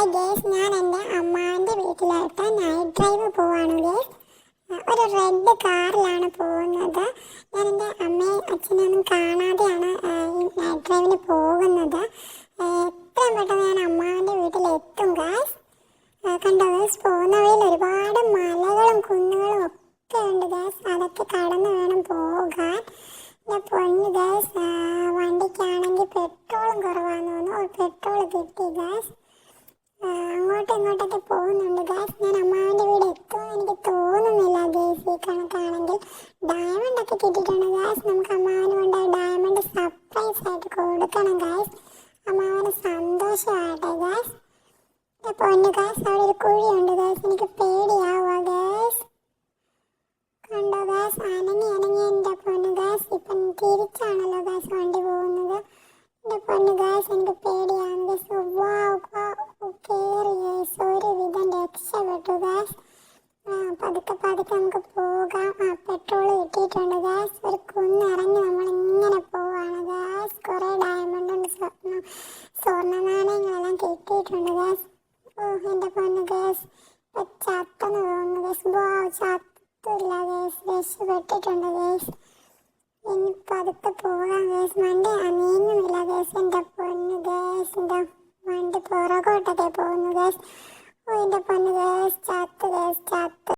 Hi guys ഞാൻ എന്റെ അമ്മാന്റെ വീട്ടിലോട്ട് നൈറ്റ് ഡ്രൈവ് പോവാണ് ഗേസ് ഒരു റെഡ് കാറിലാണ് പോകുന്നത്. ഞാൻ എന്റെ അമ്മയും അച്ഛനൊന്നും കാണാതെയാണ് ഈ നൈറ്റ് ഡ്രൈവിന് പോകുന്നത്. എത്രയും പെട്ടെന്ന് ഞാൻ അമ്മാവന്റെ വീട്ടിലെത്തും ഗാസ് കണ്ടോ ഗേസ് പോകുന്ന വഴിയിൽ ഒരുപാട് മലകളും കുന്നുകളും ഒക്കെ ഉണ്ട് ഗാസ് അതൊക്കെ കടന്ന് വേണം പോകാൻ. എന്റെ പൊന്ന് ഗാസ് വണ്ടിക്കാണെങ്കിൽ പെട്രോളും കുറവാണെന്ന് തോന്നുന്നു. പെട്രോൾ കിട്ടി ഗായ്സ് അങ്ങോട്ടും ഇങ്ങോട്ടൊക്കെ പോകുന്നുണ്ട്. ഗായ്സ് ഞാൻ അമ്മാവിന്റെ വീട് എത്തുമെന്ന് എനിക്ക് തോന്നുന്നില്ല. ഗേസ് ഈ കണക്കാണെങ്കിൽ ഡയമണ്ട് ഒക്കെ കിട്ടിയിട്ടുണ്ട്. ഗായ്സ് നമുക്ക് അമ്മാവന് കൊണ്ട് ഡയമണ്ട് സർപ്രൈസ് ആയിട്ട് കൊടുക്കണം. ഗായ്സ് അമ്മാവന് സന്തോഷമാകട്ടെ. ഗായ്സ് എന്റെ പൊന്ന് ഗായ്സ് അവിടെ ഒരു കുഴിയുണ്ട്. ഗായ്സ് എനിക്ക് പേടിയാവുക. ഗായ്സ് കണ്ടോ? ഗായ്സ് അനങ്ങി അനങ്ങി എന്റെ പൊന്ന്. ഗായ്സ് ഇപ്പം തിരിച്ചാണല്ലോ ഗായ്സ് വണ്ടി പോകുന്നത്. എന്റെ പൊന്ന് ഗായ്സ് എനിക്ക് പേടിയാണ് പതുക്കെ നമുക്ക് പോകാം. ആ പെട്രോൾ കിട്ടിയിട്ടുണ്ട്. ഗ്യാസ് ഒരു കുന്നിറങ്ങി നമ്മൾ ഇങ്ങനെ പോവാണ്. ഗ്യാസ് കുറേ ഡയമണ്ട് ഉണ്ട് സ്വർണം സ്വർണ നാണയങ്ങളെല്ലാം കിട്ടിയിട്ടുണ്ട്. ഗ്യാസ് ഓ എന്റെ പൊന്ന് ഗ്യാസ് ഇപ്പം ചത്തെന്ന് തോന്നുന്നു. ഗ്യാസ് ബോ ചത്തില്ല ഗ്യാസ് രക്ഷപ്പെട്ടിട്ടുണ്ട് ഗ്യാസ് ഇനി പതുക്കെ പോകാം ഗ്യാസ് വണ്ടി നീങ്ങുന്നില്ല ഗ്യാസ് എന്റെ പൊന്ന് ഗ്യാസ് എന്റെ വണ്ടി പുറകോട്ടൊക്കെ പോകുന്നു ഗ്യാസ് ഓ എന്റെ പൊന്ന് ഗ്യാസ് ചത്ത് ഗ്യാസ്